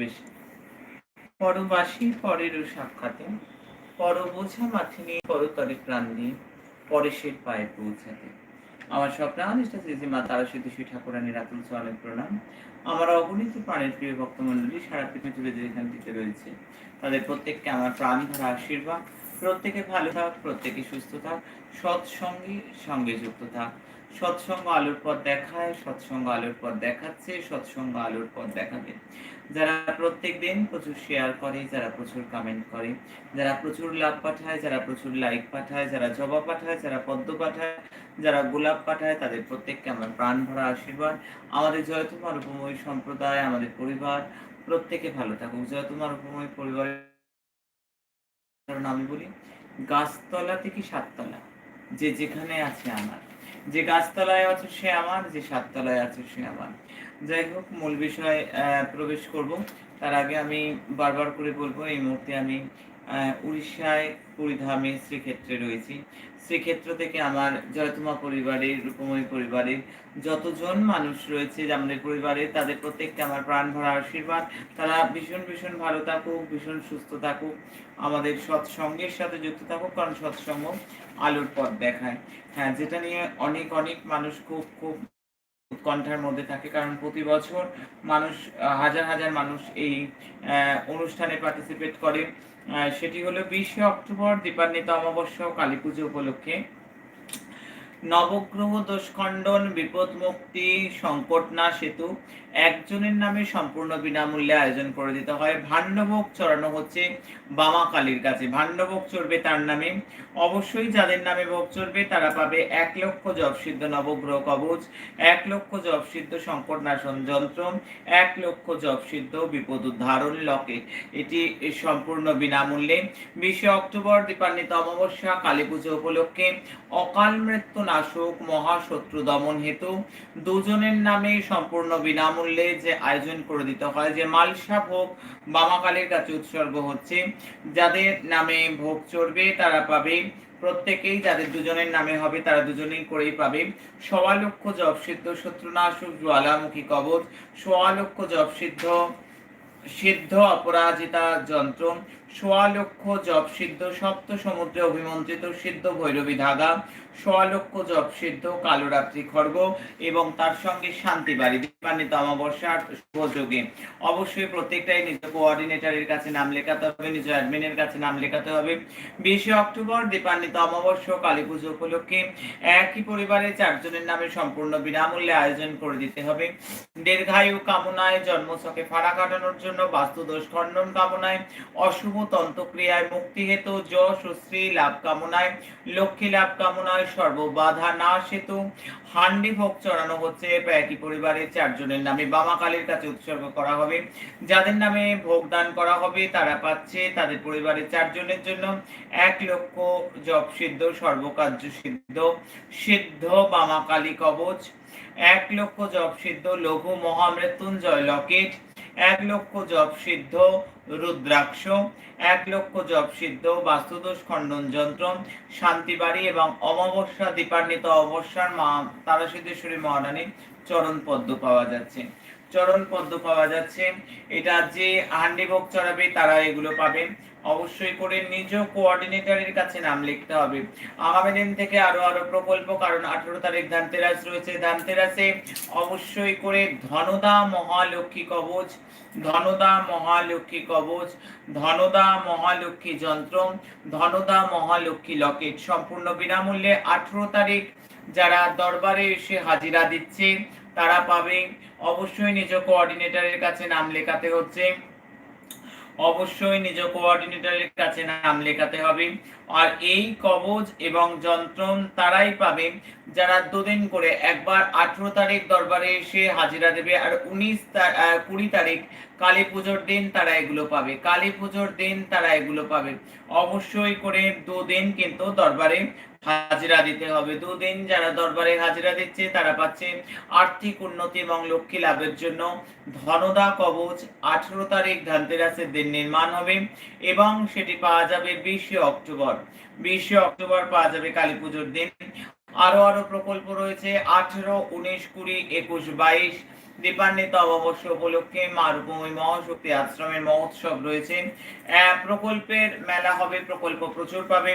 বেশি পরবাসী সাক্ষাতে পর বোঝা নিয়ে পরতরে প্রাণ দিয়ে পরেশের পায়ে পৌঁছাতে। আমার স্বপ্নানিষ্ঠা শ্রী তারা প্রণাম। আমার অগণিত প্রাণের প্রিয় সারা যেখান রয়েছে, তাদের প্রত্যেককে আমার প্রাণ ধরা আশীর্বাদ প্রত্যেকে ভালো থাক, প্রত্যেকে সুস্থ থাক, সৎসঙ্গী সঙ্গে যুক্ত থাক। সৎসঙ্গ আলোর পথ দেখায়, সৎসঙ্গ আলোর পথ দেখাচ্ছে, সৎসঙ্গ আলোর পথ দেখাবে। যারা প্রত্যেক দিন প্রচুর শেয়ার করে, যারা প্রচুর কমেন্ট করে, যারা প্রচুর লাভ পাঠায়, যারা প্রচুর লাইক পাঠায়, যারা জবা পাঠায়, যারা পদ্ম পাঠায়, যারা গোলাপ পাঠায়, তাদের প্রত্যেককে আমার প্রাণ ভরা আশীর্বাদ। আমাদের জয়তুমার উপময় সম্প্রদায়, আমাদের পরিবার, প্রত্যেকে ভালো থাকুক। জয়তুমার উপময় পরিবারের কারণ আমি বলি, গাছতলা থেকে সাততলা, যে যেখানে আছে আমার। যে গাছতলায় আছে সে আমার, যে সাততলায় আছে সে আমার। যাই হোক, মূল বিষয় প্রবেশ করব। তার আগে আমি বারবার করে বলব, এই মুহূর্তে আমি উড়িষ্যায় পুরীধামে শ্রীক্ষেত্রে রয়েছি। শ্রীক্ষেত্র থেকে আমার জয়তুমা পরিবারের, রূপময় পরিবারের যতজন মানুষ রয়েছে, আমাদের পরিবারে তাদের প্রত্যেককে আমার প্রাণ ভরা আশীর্বাদ। তারা ভীষণ ভীষণ ভালো থাকুক, ভীষণ সুস্থ থাকুক, আমাদের সৎসঙ্গের সাথে যুক্ত থাকুক, কারণ সৎসঙ্গ আলোর পথ দেখায়। হ্যাঁ যেটা নিয়ে অনেক অনেক মানুষ খুব খুব উৎকণ্ঠার মধ্যে থাকে। কারণ প্রতি বছর মানুষ হাজার হাজার মানুষ এই অনুষ্ঠানে পার্টিসিপেট করে। সেটি হলো বিশে অক্টোবর দীপান্বিত অমাবস্যা ও কালী পুজো উপলক্ষে। নবগ্রহ দোষ খণ্ডন বিপদ মুক্তি সংকট না সেতু। একজনের নামে সম্পূর্ণ বিনামূল্যে আয়োজন করে দিতে হয়। ভাণ্ডভোগ চড়ানো হচ্ছে বামা কালীর কাছে। ভাণ্ডভোগ চড়বে তার নামে। অবশ্যই যাদের নামে ভোগ চড়বে, তারা পাবে এক লক্ষ জপ সিদ্ধ নবগ্রহ কবচ, এক লক্ষ জপ সিদ্ধ সংকট নাশন যন্ত্র, এক লক্ষ জপ সিদ্ধ বিপদ উদ্ধারণ লকে এটি সম্পূর্ণ বিনামূল্যে। বিশে অক্টোবর দীপান্বিত অমাবস্যা, কালী পুজো উপলক্ষে অকাল মৃত্যু নাশক মহাশত্রু দমন হেতু। দুজনের নামে সম্পূর্ণ বিনামূল্যে যে আয়োজন করে দিতে হয়, যে মালসা ভোগ বামাকালীর কাছে উৎসর্গ হচ্ছে, যাদের নামে ভোগ চড়বে তারা পাবে, প্রত্যেকেই যাদের দুজনের নামে হবে তারা দুজনেই করেই পাবে। সওয়া লক্ষ জপ সিদ্ধ শত্রুনাশক জ্বালামুখী কবচ, সোয়া লক্ষ জপ সিদ্ধ সিদ্ধ অপরাজিতা যন্ত্র, সোয়া লক্ষ জপ সিদ্ধ, সপ্ত সমুদ্রে অভিমন্ত্রিত সিদ্ধ ভৈরবী ধাগা, সোয়া লক্ষ জপ সিদ্ধ, কালো রাত্রি খর্গ এবং তার সঙ্গে শান্তি বাড়ি দীপান্বিত অমাবস্যার অবশ্যই প্রত্যেকটাই নিজ কোঅর্ডিনেটরের কাছে নাম লেখাতে হবে নিজ অ্যাডমিনের কাছে নাম লেখাতে হবে। বিশে অক্টোবর দীপান্বিত কালী পুজো উপলক্ষে একই চারজনের নামে সম্পূর্ণ বিনামূল্যে আয়োজন করে দিতে হবে। দীর্ঘায়ু কামনায় জন্মছকে ফাড়া কাটানোর জন্য বাস্তুদোষ খণ্ডন কামনায়, অশুভ তন্ত্রক্রিয়ায় মুক্তি হেতু, যশ ও শ্রী লাভ কামনায়, লক্ষ্মী লাভ কামনায় সর্ববাধা নাশ হেতু হান্ডি ভোগ চড়ানো হচ্ছে। একই পরিবারের চারজনের নামে বামাকালীর কাছে উৎসর্গ করা হবে। যাদের নামে ভোগ দান করা হবে, তারা পাচ্ছে তাদের পরিবারের চারজনের জন্য এক লক্ষ জপ সিদ্ধ, সর্বকার্য সিদ্ধ সিদ্ধ বামাকালী কবচ, এক লক্ষ জপ সিদ্ধ, লঘু মহামৃত্যুঞ্জয় লকেট এক লক্ষ জপ সিদ্ধ, রুদ্রাক্ষ, এক লক্ষ জপ সিদ্ধ, বাস্তুদোষ খণ্ডন যন্ত্র, শান্তিবাড়ি এবং অমাবস্যা দীপান্বিত অবস্যার মা তারাসিদ্ধেশ্বরী মহারানীর চরণ পদ্ম পাওয়া যাচ্ছে। চরণ পদ্ম পাওয়া যাচ্ছে। এটা যে হান্ডি ভোগ চড়াবে তারা এগুলো পাবে। অবশ্যই করে নিজ কোঅর্ডিনেটরের কাছে নাম লিখতে হবে। আগামী দিন থেকে আরও আরও প্রকল্প, কারণ আঠেরো তারিখ ধানতেরাস রয়েছে। ধানতেরাসে অবশ্যই করে ধনদা মহালক্ষ্মী কবচ, ধনদা মহালক্ষ্মী কবচ, ধনদা মহালক্ষ্মী যন্ত্র, ধনদা মহালক্ষ্মী লকেট। সম্পূর্ণ বিনামূল্যে আঠারো তারিখ যারা দরবারে এসে হাজিরা দিচ্ছে তারা পাবে। অবশ্যই নিজ কোঅর্ডিনেটরের কাছে নাম লেখাতে হচ্ছে। অবশ্যই নিজ কোঅর্ডিনেটরের কাছে নাম লেখাতে হবে। আর এই কবজ এবং যন্ত্রণ তারাই পাবে। যারা দুদিন করে একবার আঠেরো তারিখ দরবারে এসে হাজিরা দেবে আর উনিশ কুড়ি তারিখ কালী পুজোর দিন তারা এগুলো পাবে। কালী পুজোর দিন তারা এগুলো পাবে। অবশ্যই করে দুদিন কিন্তু দরবারে হাজিরা দিতে হবে। দুদিন যারা দরবারে হাজিরা দিচ্ছে, তারা পাচ্ছে আর্থিক উন্নতি এবং লক্ষ্মী লাভের জন্য। ধনদা কবচ আঠেরো তারিখ ধানতেরাসের দিন নির্মাণ হবে এবং সেটি পাওয়া যাবে বিশে অক্টোবর। বিশে অক্টোবর পাওয়া যাবে কালী পুজোর দিন। আরও আরও প্রকল্প রয়েছে। আঠেরো, উনিশ, কুড়ি, একুশ, বাইশ দীপান্বিত অমাবস্য উপলক্ষে মা রূপময়ী মহাশক্তি আশ্রমের মহোৎসব রয়েছে। প্রকল্পের মেলা হবে, প্রকল্প প্রচুর পাবে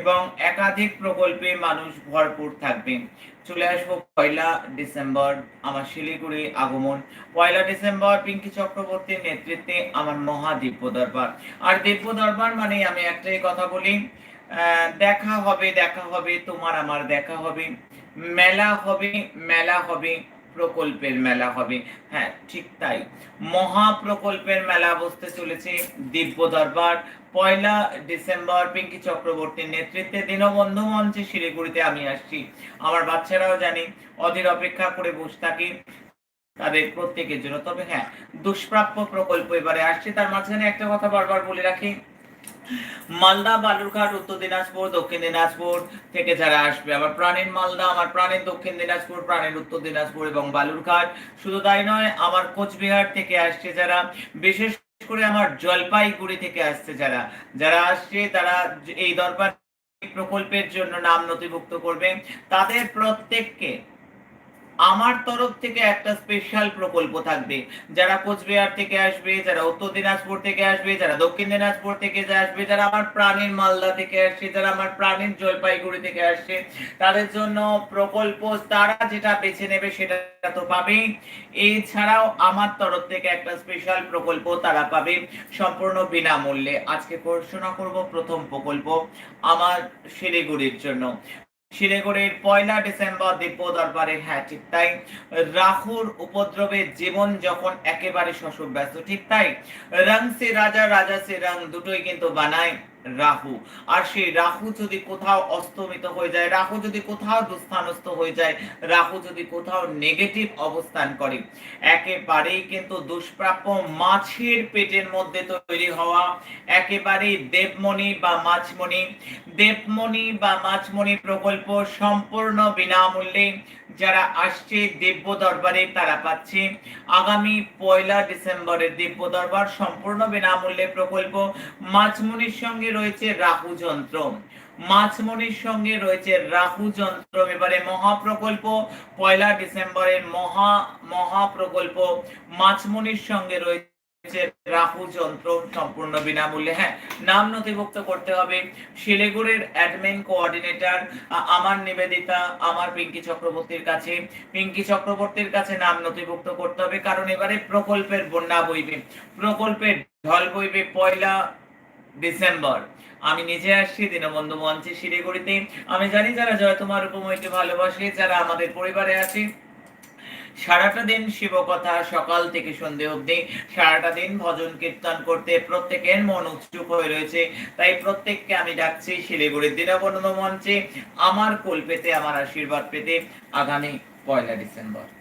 এবং একাধিক প্রকল্পে মানুষ ভরপুর থাকবে। চলে আসব পয়লা ডিসেম্বর, আমার শিলিগুড়ি আগমন। পয়লা ডিসেম্বর, পিঙ্কি চক্রবর্তীর নেতৃত্বে আমার মহাদিব্য দরবার। আর দিব্য দরবার মানে আমি একটাই কথা বলি দেখা হবে দেখা হবে, তোমার আমার দেখা হবে। মেলা হবে মেলা হবে প্রকল্পের মেলা হবে। হ্যাঁ ঠিক তাই। মহাপ্রকল্পের মেলা বসতে চলেছে দিব্য দরবার। পয়লা ডিসেম্বর পিঙ্কি চক্রবর্তীর নেতৃত্বে দীনবন্ধু মঞ্চে শিলিগুড়িতে আমি আসছি। আমার বাচ্চারাও জানি, অধীর অপেক্ষা করে বসে থাকি তাদের প্রত্যেকের জন্য। তবে হ্যাঁ দুষ্প্রাপ্য প্রকল্প এবারে আসছে। তার মাঝখানে একটা কথা বারবার বলে রাখি মালদা, বালুরঘাট, উত্তর দিনাজপুর, দক্ষিণ দিনাজপুর থেকে যারা আসবে, আমার প্রাণের মালদা, আমার প্রাণের দক্ষিণ দিনাজপুর, প্রাণের উত্তর দিনাজপুর এবং বালুরঘাট। শুধু তাই নয়, আমার কোচবিহার থেকে আসছে যারা, বিশেষ করে আমার জলপাইগুড়ি থেকে আসছে যারা। যারা আসছে, তারা এই দরবার প্রকল্পের জন্য নাম নথিভুক্ত করবে। তাদের প্রত্যেককে আমার তরফ থেকে একটা স্পেশাল প্রকল্প থাকবে। যারা কোচবিহার থেকে আসবে, যারা উত্তর দিনাজপুর থেকে আসবে, যারা দক্ষিণ দিনাজপুর থেকে আসবে, যারা আমার প্রাণের মালদা থেকে আসছে, যারা আমার প্রাণের জলপাইগুড়ি থেকে আসছে, তাদের জন্য প্রকল্প, তারা যেটা বেছে নেবে সেটা তো পাবেই। এছাড়াও আমার তরফ থেকে একটা স্পেশাল প্রকল্প তারা পাবে, সম্পূর্ণ বিনামূল্যে। আজকে ঘোষণা করব প্রথম প্রকল্প, আমার শিলিগুড়ির জন্য। শিলিগুড়ির পয়লা ডিসেম্বর দিব্য দরবারে হ্যাঁ ঠিক তাই। রাহুর উপদ্রবে জীবন যখন একেবারে শ্বশুর ব্যস্ত, ঠিক তাই। রং সে রাজা রাজা সে রং দুটোই কিন্তু বানায়। রাহু। আর সেই রাহু যদি কোথাও অস্তমিত হয়ে যায়, রাহু যদি কোথাও দুস্থানস্থ হয়ে যায়, রাহু যদি কোথাও নেগেটিভ অবস্থান করে, একেবারেই কিন্তু দুষ্প্রাপ্য মাছের পেটের মধ্যে তৈরি হওয়া, একেবারেই দেবমণি বা মাছমণি। দেবমণি বা মাছমণি প্রকল্প সম্পূর্ণ বিনামূল্যে যারা আসছে দিব্য দরবারে তারা পাচ্ছে। আগামী পয়লা ডিসেম্বরের দিব্য দরবার সম্পূর্ণ বিনামূল্যে প্রকল্প। মাছমণির সঙ্গে রয়েছে রাহু যন্ত্র। মাছমণির সঙ্গে রয়েছে রাহু যন্ত্র। এবারে মহাপ্রকল্প, পয়লা ডিসেম্বরের মহা মহা প্রকল্প মাছমণির সঙ্গে রয়েছে রাহু যন্ত্র সম্পূর্ণ বিনামূল্যে হ্যাঁ নাম নথিভুক্ত করতে হবে। শিলিগুড়ির অ্যাডমিন কোঅর্ডিনেটর আমার নিবেদিতা, আমার পিঙ্কি চক্রবর্তীর কাছে। পিঙ্কি চক্রবর্তীর কাছে নাম নথিভুক্ত করতে হবে, কারণ এবারে প্রকল্পের বন্যা বইবে। প্রকল্পের ঢল বইবে পয়লা ডিসেম্বর। আমি নিজে আসছি, দীনবন্ধু মঞ্চে শিলিগুড়িতে। আমি জানি যারা জয় তোমার উপময়কে ভালোবাসে, যারা আমাদের পরিবারে আছে সারাটা দিন শিবকথা, সকাল থেকে সন্ধে অবধি সারাটা দিন ভজন কীর্তন করতে প্রত্যেকের মন উৎসুক হয়ে রয়েছে। তাই প্রত্যেককে আমি ডাকছি শিলিগুড়ির দিনাবন্ধ মঞ্চে, আমার কোল পেতে, আমার আশীর্বাদ পেতে, আগামী পয়লা ডিসেম্বর।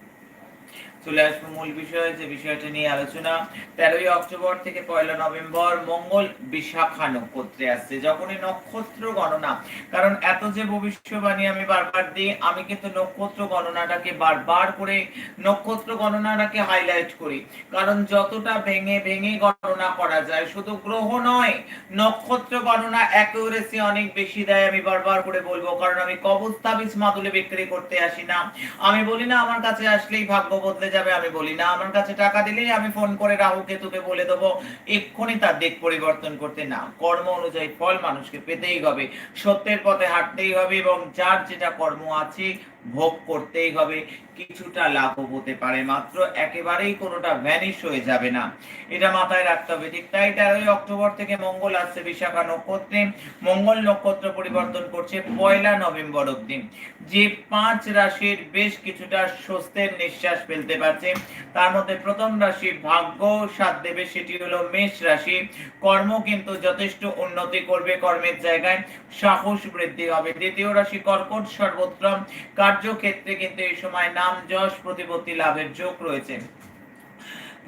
চলে আসব মূল বিষয়, যে বিষয়টা নিয়ে আলোচনা। তেরোই অক্টোবর থেকে পয়লা নভেম্বর মঙ্গল বিশাখা নক্ষত্রে আসছে। যখনই নক্ষত্র গণনা, কারণ এত যে ভবিষ্যবাণী আমি বারবার দিই, আমি কিন্তু নক্ষত্র গণনাটাকে বারবার করে, নক্ষত্র গণনাটাকে হাইলাইট করি। কারণ যতটা ভেঙে ভেঙে গণনা করা যায়, শুধু গ্রহ নয়, নক্ষত্র গণনা অ্যাকুরেসি অনেক বেশি দেয় আমি বারবার করে বলব। কারণ আমি কবচ তাবিজ মাদুলে বিক্রি করতে আসি না। আমি বলি না, আমার কাছে আসলেই ভাগ্য বদলে যাবে, আমি বলি না। আমার কাছে টাকা দিলেই আমি ফোন করে রাহু কেতুকে বলে দেবো, এক্ষুনি তার দিক পরিবর্তন করতে না। কর্ম অনুযায়ী ফল মানুষকে পেতেই হবে। সত্যের পথে হাঁটতেই হবে এবং যার যেটা কর্ম আছে ভোগ করতেই হবে। কিছুটা লাঘব হতে পারে, মাত্র একেবারেই কোনোটা ভ্যানিশ হয়ে যাবে না। এটা মাথায় রাখতে হবে ঠিক তাই তেরোই অক্টোবর থেকে মঙ্গল আসছে বিশাখা নক্ষত্রে। মঙ্গল নক্ষত্র পরিবর্তন করছে পয়লা নভেম্বর অব্দি যে পাঁচ রাশির বেশ কিছুটা স্বস্তের নিঃশ্বাস ফেলতে পারছে। তার মধ্যে প্রথম রাশি ভাগ্য, সাথ দেবে সেটি হলো মেষ রাশি। কর্ম কিন্তু যথেষ্ট উন্নতি করবে কর্মের জায়গায়। সাহস বৃদ্ধি হবে। দ্বিতীয় রাশি কর্কট সর্বত্র। কার্যক্ষেত্রে কিন্তু এই সময় নাম যশ প্রতিপত্তি লাভের যোগ রয়েছে।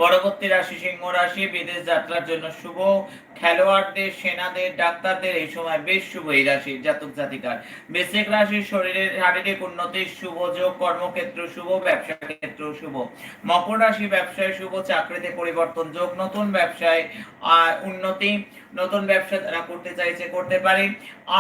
পরবর্তী রাশি সিংহ রাশি, বিদেশ যাত্রার জন্য শুভ খেলোয়াড়দের, সেনাদের, ডাক্তারদের এই সময় বেশ শুভ এই রাশির জাতক জাতিকার। বেসিক রাশির শরীরের শারীরিক উন্নতির শুভ, যোগ কর্মক্ষেত্র শুভ, ব্যবসা ক্ষেত্র শুভ। মকর রাশি ব্যবসায় শুভ, চাকরিতে পরিবর্তন, যোগ নতুন ব্যবসায় উন্নতি, নতুন ব্যবসা তারা করতে চাইছে করতে পারে।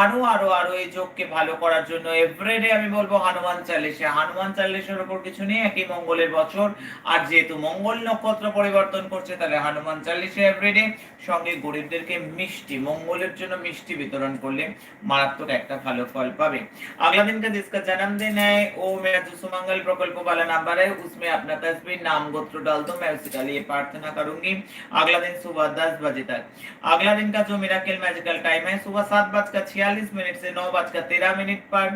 আরও আরও আরও এই যোগকে ভালো করার জন্য এভরিডে আমি বলব হনুমান চালিশা। হনুমান চালিশার উপর কিছু নেই, একই মঙ্গলের বছর। আর যেহেতু মঙ্গল নক্ষত্র পরিবর্তন করছে, তাহলে হনুমান চালিশা এভরিডে সঙ্গে গরিবদেরকে মিষ্টি মঙ্গলের জন্য মিষ্টি বিতরণ করলে मारात्मक একটা ভালো ফল পাবে अगला दिन का जिसका जन्मदिन है वो मेरा जो सुमंगल प्रकल्प वाला नंबर है उसमें अपना तस्वीर नाम गोत्र डाल दो मैं उसके लिए प्रार्थना करूंगी अगला दिन सुबह दस बजे तक अगला दिन का जो मिराकल मैजिकल टाइम है सुबह सात बजकर छियालीस मिनट से नौ बजकर तेरह मिनट पर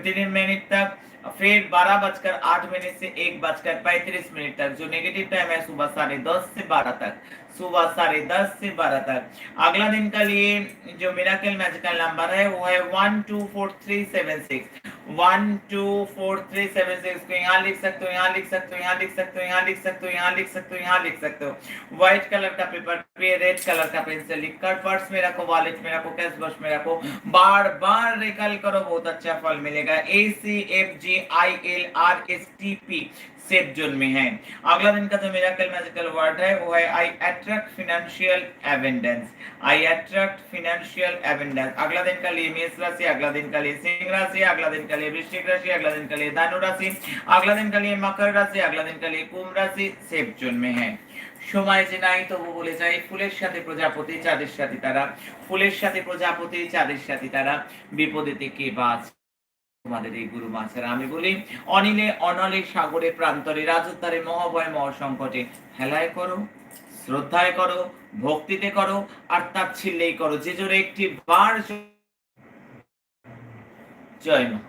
तीन मिनट तक फिर बारह बजकर आठ मिनट से एक बजकर पैंतीस मिनट तक, जो नेगेटिव टाइम है सुबह साढ़े दस से बारह तक। सुबह साढ़े दस से बारह तक। अगला दिन का लिए जो मिराकल मैजिकल नंबर है, वो है one two four three seven six one two four three seven six को यहाँ लिख सकते हो, यहाँ लिख सकते हो, यहाँ लिख सकते हो, यहाँ लिख सकते हो, यहाँ लिख सकते हो, यहाँ लिख सकते हो। व्हाइट कलर का पेपर पे रेड कलर का पेंसिल लिख कर पर्स में रखो वॉलेट में रखो कैश बॉक्स में रखो। बार बार रिकल करो, बहुत अच्छा फल मिलेगा। A C F G I L R S T P safe zone में है अगला दिन का जो मिराकल मैजिकल वर्ड है वो है I attract financial abundance I attract financial abundance अगला दिन का लिए मेष राशि अगला दिन का लिए सिंह राशि अगला दिन का लिए वृश्चिक राशि अगला दिन का लिए धनु राशि अगला दिन का लिए मकर राशि अगला दिन का लिए कुंभ राशि सेफ जोन में है সময় যে নাই তবু বলে যাই ফুলের সাথে প্রজাপতি চাঁদের সাথে তারা ফুলের সাথে প্রজাপতি চাঁদের সাথে তারা বিপদেতে কে বাঁচ তোমাদের এই গুরু মাছেরা আমি বলি অনিলে অনলে সাগরে প্রান্তরে, রাজত্বারে মহাভয় মহাসংকটে হেলায় করো, শ্রদ্ধায় করো, ভক্তিতে করো, আর তার তাচ্ছিল্যেই করো। যে জোরে একটি বার জয় মা।